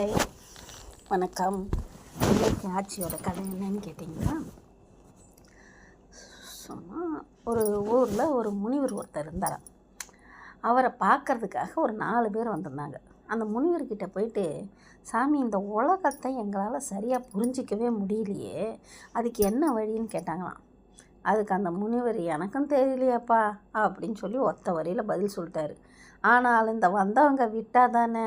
Hi வணக்கம். இன்றைக்கு ஆட்சியோட கதை என்னன்னு கேட்டிங்கன்னா சும்மா ஒரு ஊரில் ஒரு முனிவர் ஒருத்தர் இருந்தார்? அவரை பார்க்கறதுக்காக ஒரு நாலு பேர் வந்திருந்தாங்க. அந்த முனிவர்கிட்ட போயிட்டு சாமி இந்த உலகத்தை எங்களால் சரியாக புரிஞ்சிக்கவே முடியலையே. அதுக்கு என்ன வழின்னு கேட்டாங்களாம். அதுக்கு அந்த முனிவர் எனக்கும் தெரியலையாப்பா அப்படின்னு சொல்லி ஒத்த வரியில் பதில் சொல்லிட்டாரு. ஆனால் இந்த வந்தவங்க விட்டால் தானே?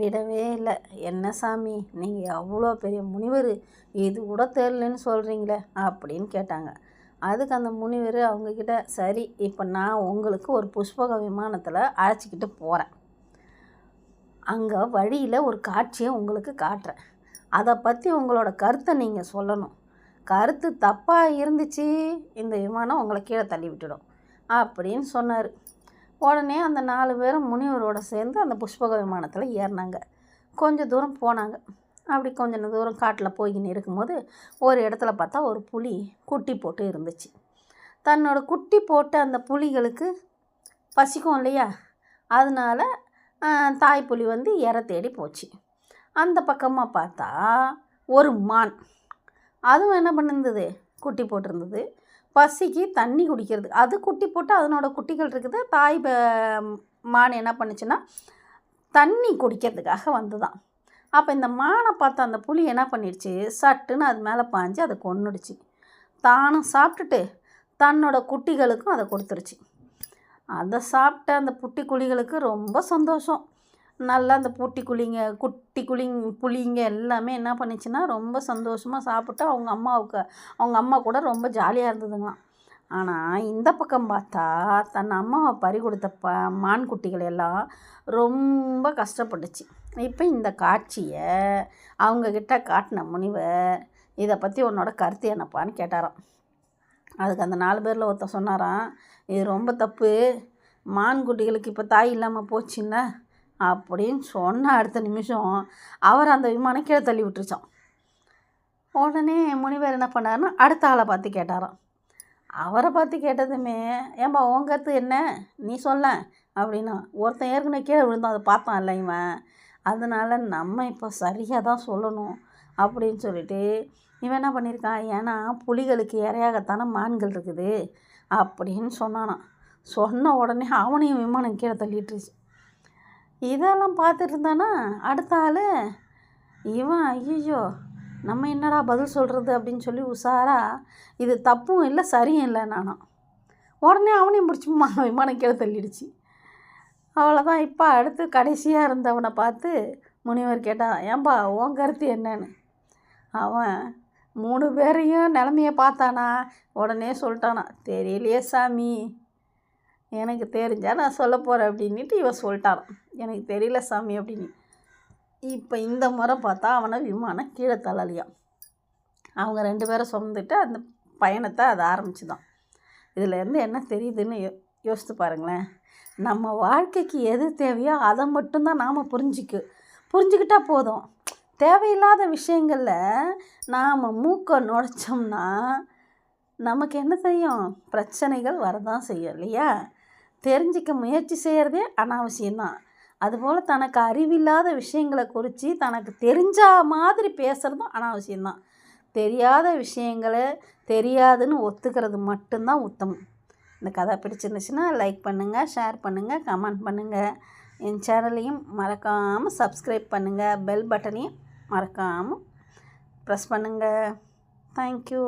விடவே இல்லை. என்ன சாமி நீங்கள் அவ்வளோ பெரிய முனிவர் இது கூட தெரிலன்னு சொல்கிறீங்களே அப்படின்னு கேட்டாங்க. அதுக்கு அந்த முனிவர் அவங்கக்கிட்ட சரி இப்போ நான் உங்களுக்கு ஒரு புஷ்பக விமானத்தில் அழைச்சிக்கிட்டு போகிறேன் அங்கே வழியில் ஒரு காட்சியை உங்களுக்கு காட்டுறேன். அதை பற்றி உங்களோட கருத்தை நீங்கள் சொல்லணும். கருத்து தப்பாக இருந்துச்சு இந்த விமானம் உங்களை கீழே தள்ளி விட்டுடும். அப்படின்னு சொன்னார். உடனே அந்த நாலு பேரும் முனிவரோடு சேர்ந்து அந்த புஷ்பக விமானத்தில் ஏறினாங்க. கொஞ்சம் தூரம் போனாங்க. அப்படி கொஞ்சம் தூரம் காட்டில் போய்கின்னு இருக்கும்போது ஒரு இடத்துல பார்த்தா ஒரு புலி குட்டி போட்டு இருந்துச்சு. தன்னோட குட்டி போட்ட அந்த புலிகளுக்கு பசிக்கும் இல்லையா? அதனால தாய் புலி வந்து இற தேடி போச்சு. அந்த பக்கமாக பார்த்தா ஒரு மான். அதுவும் என்ன பண்ணிருந்தது? குட்டி போட்டிருந்தது. பசிக்கு தண்ணி குடிக்கிறது. அது குட்டி போட்டு அதனோட குட்டிகள் இருக்குது. தாய் மான் என்ன பண்ணுச்சுன்னா தண்ணி குடிக்கிறதுக்காக வந்துதான். அப்போ இந்த மானை பார்த்த அந்த புலி என்ன பண்ணிடுச்சு? சட்டுன்னு அது மேலே பாஞ்சு அதை கொன்னுடுச்சு. தானும் சாப்பிட்டுட்டு தன்னோட குட்டிகளுக்கும் அதை கொடுத்துருச்சு. அதை சாப்பிட்ட அந்த புட்டி குழிகளுக்கு ரொம்ப சந்தோஷம். நல்லா அந்த பூட்டி குழிங்க குட்டி குழிங்க புளிங்க எல்லாமே என்ன பண்ணிச்சுன்னா ரொம்ப சந்தோஷமாக சாப்பிட்டு அவங்க அம்மாவுக்கு அவங்க அம்மா கூட ரொம்ப ஜாலியாக இருந்ததுங்களாம். ஆனால் இந்த பக்கம் பார்த்தா தன் அம்மாவை பறி கொடுத்த ப மான் குட்டிகள் எல்லாம் ரொம்ப கஷ்டப்பட்டுச்சு. இப்போ இந்த காட்சியை அவங்கக்கிட்ட காட்டின முனிவர் இதை பற்றி உன்னோட கருத்து என்னப்பான்னு கேட்டாராம். அதுக்கு அந்த நாலு பேரில் ஒருத்தர் சொன்னாராம் இது ரொம்ப தப்பு. மான் குட்டிகளுக்கு இப்போ தாய் இல்லாமல் போச்சுன்னா அப்படின்னு சொன்ன அடுத்த நிமிஷம் அவர் அந்த விமானம் கீழே தள்ளி விட்டுருச்சான் உடனே முனிவர் என்ன பண்ணாருன்னா அடுத்த ஆளை பார்த்து கேட்டாராம். அவரை பார்த்து கேட்டதுமே ஏன்பா உன் கருத்து என்ன? நீ சொல்ல அப்படின்னா ஒருத்தன் ஏற்கனவே கீழே விழுந்தான் அதை பார்த்தான் இல்லை இவன். அதனால் நம்ம இப்போ சரியாக தான் சொல்லணும் அப்படின்னு சொல்லிட்டு இவன் என்ன பண்ணியிருக்கான் ஏன்னா புலிகளுக்கு இரையாகத்தானே மான்கள் இருக்குது அப்படின்னு சொன்னானான் சொன்ன உடனே அவனையும் விமானம் கீழே தள்ளிட்டுருச்சு. இதெல்லாம் பார்த்துட்டு இருந்தானா அடுத்த ஆள்? இவன் ஐயோ நம்ம என்னடா பதில் சொல்கிறது அப்படின்னு சொல்லி உஷாரா இது தப்பும் இல்லை சரியும் இல்லை நானும். உடனே அவனையும் பிடிச்சி விமானம் கீழே தள்ளிடுச்சு. அவ்வளோதான் இப்போ அடுத்து கடைசியாக இருந்தவனை பார்த்து முனிவர் கேட்டான் ஏன்பா உன் கருத்து என்னன்னு? அவன் மூணு பேரையும் நிலமைய பார்த்தானா? உடனே சொல்லிட்டானா தெரியலையே சாமி. எனக்கு தெரிஞ்சால் நான் சொல்ல போகிறேன் அப்படின்ட்டு இவன் சொல்லிட்டான். எனக்கு தெரியல சாமி அப்படின்னு. இப்போ இந்த முறை பார்த்தா அவனை விமானம் கீழே தள்ளலையாம். அவங்க ரெண்டு பேரும் சுமந்துட்டு அந்த பயணத்தை அதை ஆரம்பிச்சுதான். இதுலேருந்து என்ன தெரியுதுன்னு யோ யோசித்து பாருங்களேன். நம்ம வாழ்க்கைக்கு எது தேவையோ அதை மட்டும்தான் நாம் புரிஞ்சிக்கு புரிஞ்சுக்கிட்டால் போதும். தேவையில்லாத விஷயங்களில் நாம் மூக்கை நுழைச்சோம்னா நமக்கு என்ன செய்யும் பிரச்சனைகள் வரதான் செய்யும் இல்லையா? தெரிஞ்சிக்க முயற்சி செய்கிறதே அனாவசியம்தான். அதுபோல் தனக்கு அறிவில்லாத விஷயங்களை குறித்து தனக்கு தெரிஞ்ச மாதிரி பேசுகிறதும் அனாவசியம்தான். தெரியாத விஷயங்களை தெரியாதுன்னு ஒத்துக்கிறது மட்டும்தான் உத்தமம். இந்த கதை பிடிச்சிருந்துச்சுன்னா லைக் பண்ணுங்கள் ஷேர் பண்ணுங்கள் கமெண்ட் பண்ணுங்கள் என் சேனலையும் மறக்காமல் சப்ஸ்கிரைப் பண்ணுங்கள் பெல் பட்டனையும் மறக்காமல் ப்ரெஸ் பண்ணுங்கள் தேங்க்யூ